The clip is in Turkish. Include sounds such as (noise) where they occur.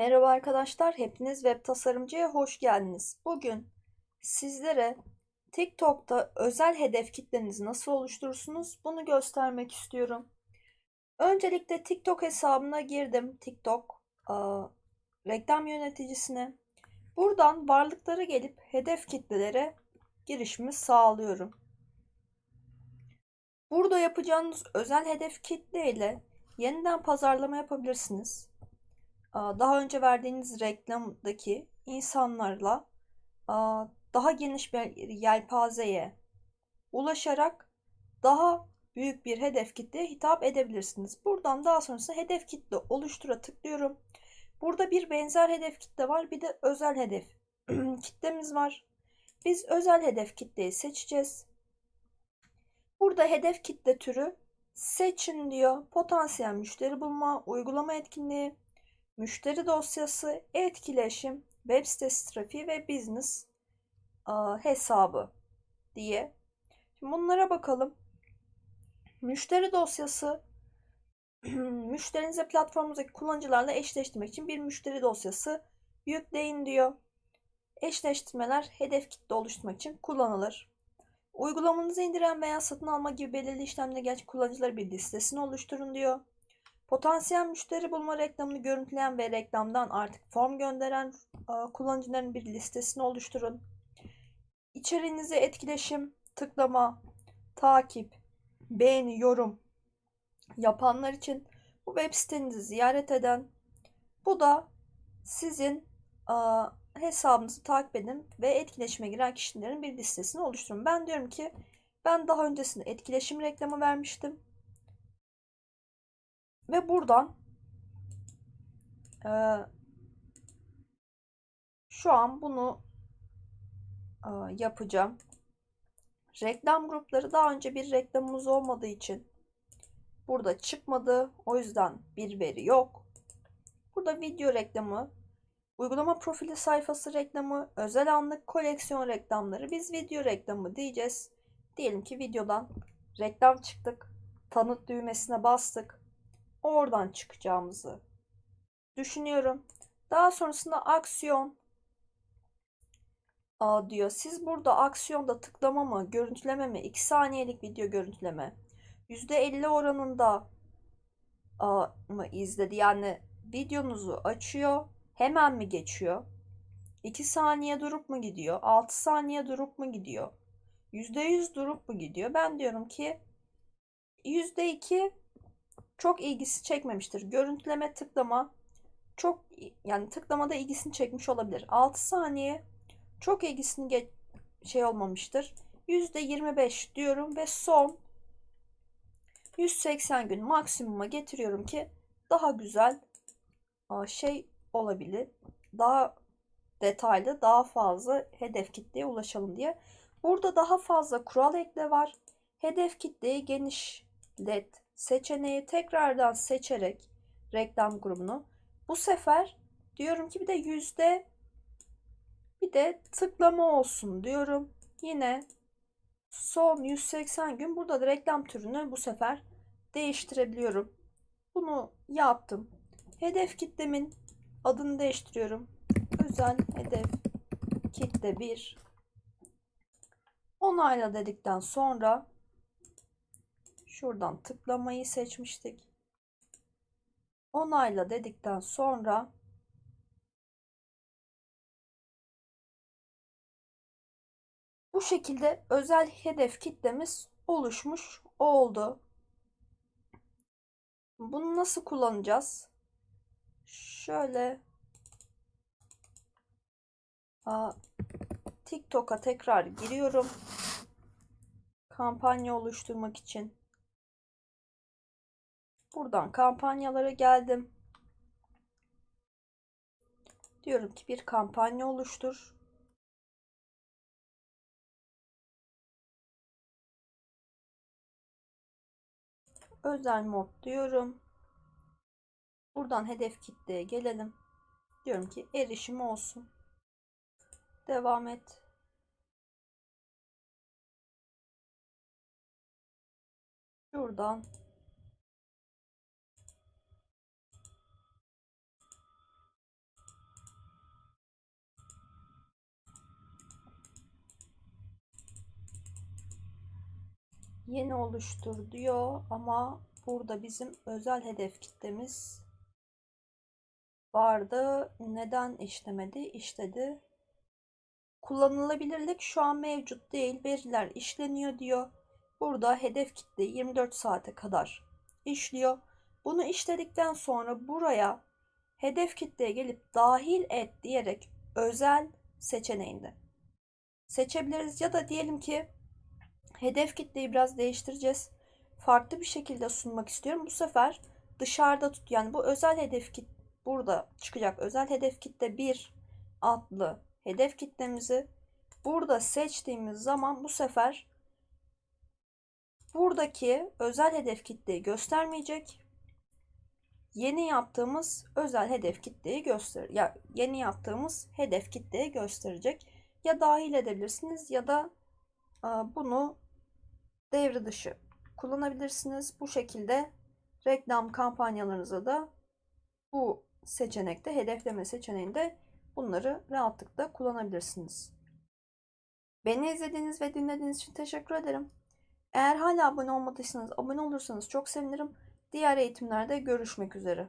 Merhaba arkadaşlar, hepiniz web tasarımcıya hoş geldiniz. Bugün sizlere TikTok'ta özel hedef kitlenizi nasıl oluşturursunuz bunu göstermek istiyorum. Öncelikle TikTok hesabına girdim. TikTok aa, reklam yöneticisine. Buradan varlıkları gelip hedef kitlelere girişimi sağlıyorum. Burada yapacağınız özel hedef kitle ile yeniden pazarlama yapabilirsiniz daha önce verdiğiniz reklamdaki insanlarla daha geniş bir yelpazeye ulaşarak daha büyük bir hedef kitleye hitap edebilirsiniz. Buradan daha sonrasında hedef kitle oluştura tıklıyorum. Burada bir benzer hedef kitle var, bir de özel hedef (clears throat) kitlemiz var. Biz özel hedef kitleyi seçeceğiz. Burada hedef kitle türü seçin diyor. Potansiyel müşteri bulma, uygulama etkinliği, müşteri dosyası, etkileşim, web sitesi trafiği ve business hesabı diye. Şimdi bunlara bakalım. Müşteri dosyası (clears throat) müşterinize platformumuzdaki kullanıcılarla eşleştirmek için bir müşteri dosyası yükleyin diyor. Eşleştirmeler hedef kitle oluşturmak için kullanılır. Uygulamanızı indiren veya satın alma gibi belirli işlemleri gerçek kullanıcıları bir listesini oluşturun diyor. Potansiyel müşteri bulma reklamını görüntüleyen ve reklamdan artık form gönderen e, kullanıcıların bir listesini oluşturun. İçeriğinize etkileşim, tıklama, takip, beğeni, yorum yapanlar için bu web sitenizi ziyaret eden, bu da sizin e, hesabınızı takip edin ve etkileşime giren kişilerin bir listesini oluşturun. Ben diyorum ki ben daha öncesinde etkileşim reklamı vermiştim. Ve buradan e, şu an bunu e, yapacağım. Reklam grupları daha önce bir reklamımız olmadığı için burada çıkmadı. O yüzden bir veri yok. Burada video reklamı, uygulama profili sayfası reklamı, özel anlık koleksiyon reklamları. Biz video reklamı diyeceğiz. Diyelim ki videodan reklam çıktık. Tanıt düğmesine bastık oradan çıkacağımızı düşünüyorum. Daha sonrasında aksiyon Aa, diyor. Siz burada aksiyonda tıklama mı, görüntüleme mi, 2 saniyelik video görüntüleme %50 oranında mı izledi? Yani videonuzu açıyor, hemen mi geçiyor? 2 saniye durup mu gidiyor? 6 saniye durup mu gidiyor? %100 durup mu gidiyor? Ben diyorum ki %2 çok ilgisi çekmemiştir. Görüntüleme tıklama çok yani tıklamada ilgisini çekmiş olabilir. 6 saniye çok ilgisini geç, şey olmamıştır. %25 diyorum ve son 180 gün maksimuma getiriyorum ki daha güzel şey olabilir. Daha detaylı, daha fazla hedef kitleye ulaşalım diye. Burada daha fazla kural ekle var. Hedef kitleyi genişlet seçeneği tekrardan seçerek reklam grubunu bu sefer diyorum ki bir de yüzde bir de tıklama olsun diyorum. Yine son 180 gün burada da reklam türünü bu sefer değiştirebiliyorum. Bunu yaptım. Hedef kitlemin adını değiştiriyorum. Özel hedef kitle 1 onayla dedikten sonra Şuradan tıklamayı seçmiştik. Onayla dedikten sonra bu şekilde özel hedef kitlemiz oluşmuş oldu. Bunu nasıl kullanacağız? Şöyle TikTok'a tekrar giriyorum. Kampanya oluşturmak için. Buradan kampanyalara geldim. Diyorum ki bir kampanya oluştur. Özel mod diyorum. Buradan hedef kitleye gelelim. Diyorum ki erişim olsun. Devam et. Şuradan Yeni oluştur diyor ama burada bizim özel hedef kitlemiz vardı. Neden işlemedi? İşledi. Kullanılabilirlik şu an mevcut değil. Veriler işleniyor diyor. Burada hedef kitle 24 saate kadar işliyor. Bunu işledikten sonra buraya hedef kitleye gelip dahil et diyerek özel seçeneğinde seçebiliriz. Ya da diyelim ki hedef kitleyi biraz değiştireceğiz. Farklı bir şekilde sunmak istiyorum. Bu sefer dışarıda tut. Yani bu özel hedef kit burada çıkacak. Özel hedef kitle 1 adlı hedef kitlemizi burada seçtiğimiz zaman bu sefer buradaki özel hedef kitleyi göstermeyecek. Yeni yaptığımız özel hedef kitleyi göster ya yeni yaptığımız hedef kitleyi gösterecek. Ya dahil edebilirsiniz ya da e, bunu devre dışı kullanabilirsiniz. Bu şekilde reklam kampanyalarınızda da bu seçenekte hedefleme seçeneğinde bunları rahatlıkla kullanabilirsiniz. Beni izlediğiniz ve dinlediğiniz için teşekkür ederim. Eğer hala abone olmadıysanız abone olursanız çok sevinirim. Diğer eğitimlerde görüşmek üzere.